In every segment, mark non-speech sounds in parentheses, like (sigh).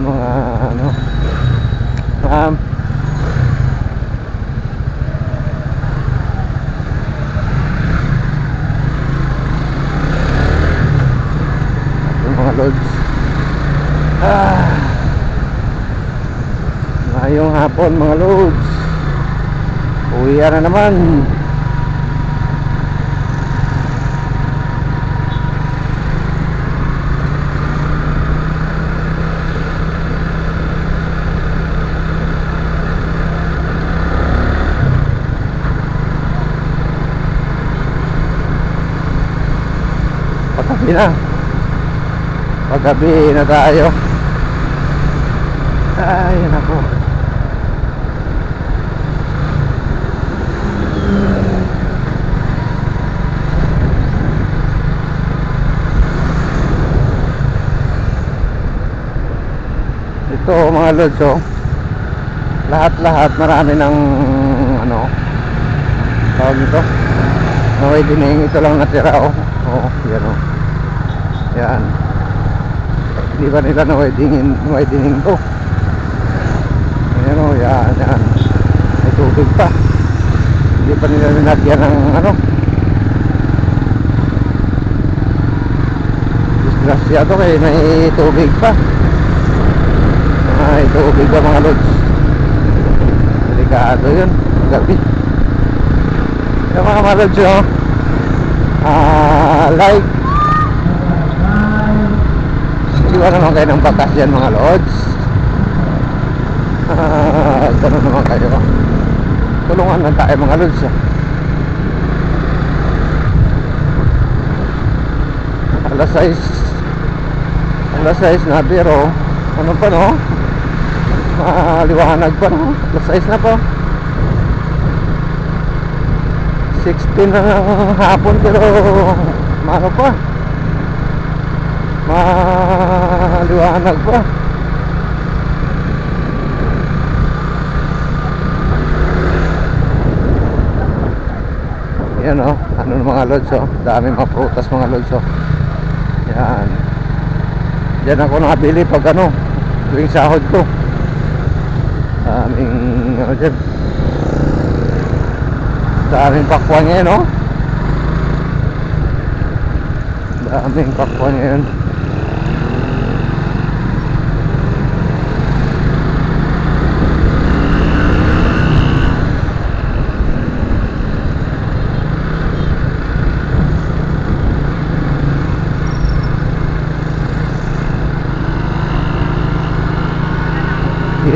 ng mga ano um, yung mga lods. Ah ngayong hapon mga lods. Uwi na naman. Paggabi na Paggabi na tayo Ay nako Ito mga lods oh. Lahat-lahat marami ng ano tawag nito. Naway dining ito lang natira oh. Oh, yan oh. Yan. Hindi ba nila naway dingin, naway dining to? Ayan oh, yan, yan. May tubig pa. Hindi pa nila ninagyan ng ano. Disgrasyado kay may tubig pa. Ay, tubig ba mga lods? Delikado yun. Gabi. Yung mga mga lods, oh. Ah, like. Iwan naman kayo ng bakas yan mga lods. Ah, ganun naman kayo. Tulungan lang tayo mga lods. ah. Alas 6 Alas 6 na pero Ano pa no Maliwanag pa no Alas 6 na pa 16 na hapon pero Ano pa Maliwanag pa. Yan o, ano ng mga lods o Dami mga prutas mga lods o Yan. Diyan ako nakabili pag ano Tuwing sahod ko. Daming ano dyan. Daming pakwan ngayon o Daming pakwan ngayon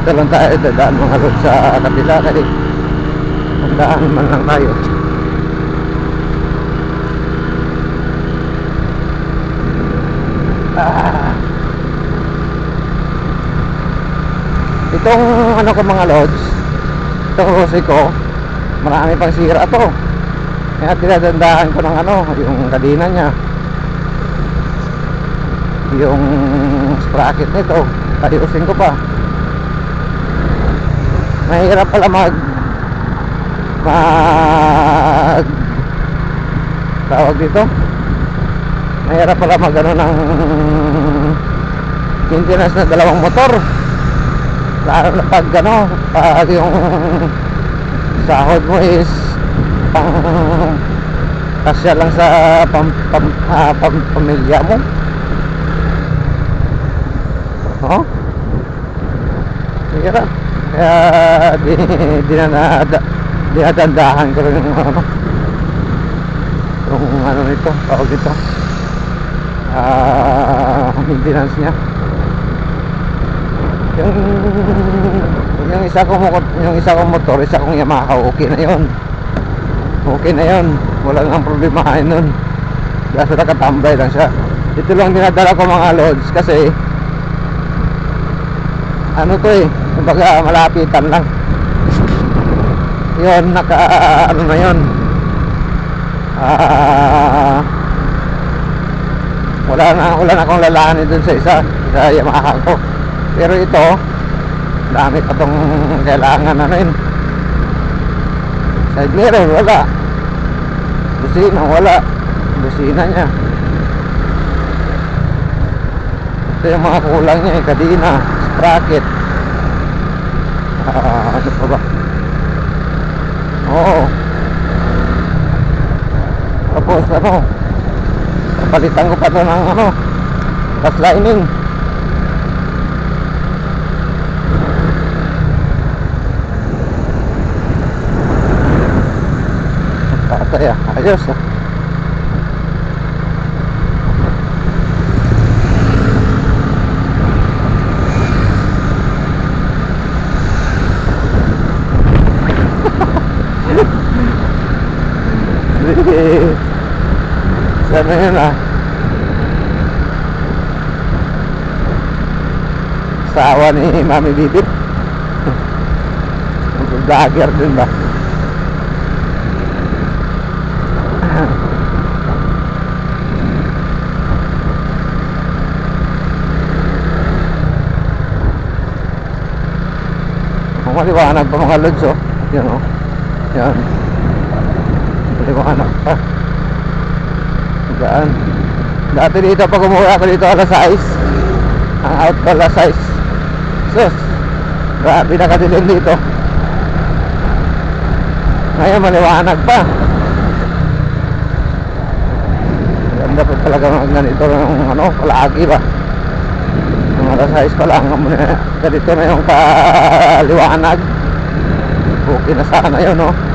Dito lang tayo dadaan mga road sa kabila kasi Handaan man lang tayo. Ah. Itong ano ko mga lods Itong rosy ko Marami pang sira to. Kaya tinadandaan ko ng ano Yung kadina niya. Yung sprocket nito Ayusin ko pa mahirap pala mag mag tawag dito? Mahirap pala mag ano ng maintenance na dalawang motor. Lalo na pag ano pag yung sahod mo is pang kasya lang sa pam, pam, ah, pam, pamilya mo. Oh? Mahirap kaya (laughs) di, di na nada, dinadandahan ko rin yung ano. Yung ano nito tawag ito ah maintenance niya. Yung yung isa kong yung isa kong motor isa kong Yamaha okay na yon okay na yon wala nang problema nun. Basta nakatambay lang siya. Ito lang dinadala ko mga loads kasi ano to eh kumbaga malapitan lang. Yun naka ano na yun. Ah wala na wala na akong lalahanin dun sa isa sa Yamaha ko. Pero ito dami pa tong kailangan ano yun. Side mirror wala. Busina wala. Busina niya. Ito yung mga kulang niya kadina sprocket ano? Napalitan ko pa to ng ano tas lining. Patay ah. Ayos ah. Sana yun ah. Ni Mami Bibit. Vlogger din ba? Kung maliwanag pa mga lods oh. Yan oh. Yan. Maliwanag pa. Gaan. Dati dito pag umuwi ako dito alas 6. Ang out ko alas 6. Sus. Grabe nakadilim dito. Ngayon maliwanag pa. Ganda pa talaga ng ganito ng ano, palagi ba? Ng alas 6 pa lang. Ganito na yung kaliwanag. Okay na sana yun, no?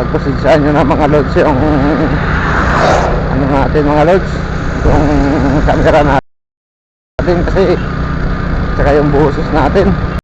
Pagpasensyahan nyo na mga lods yung ano natin mga lods yung camera natin kasi tsaka yung buhos natin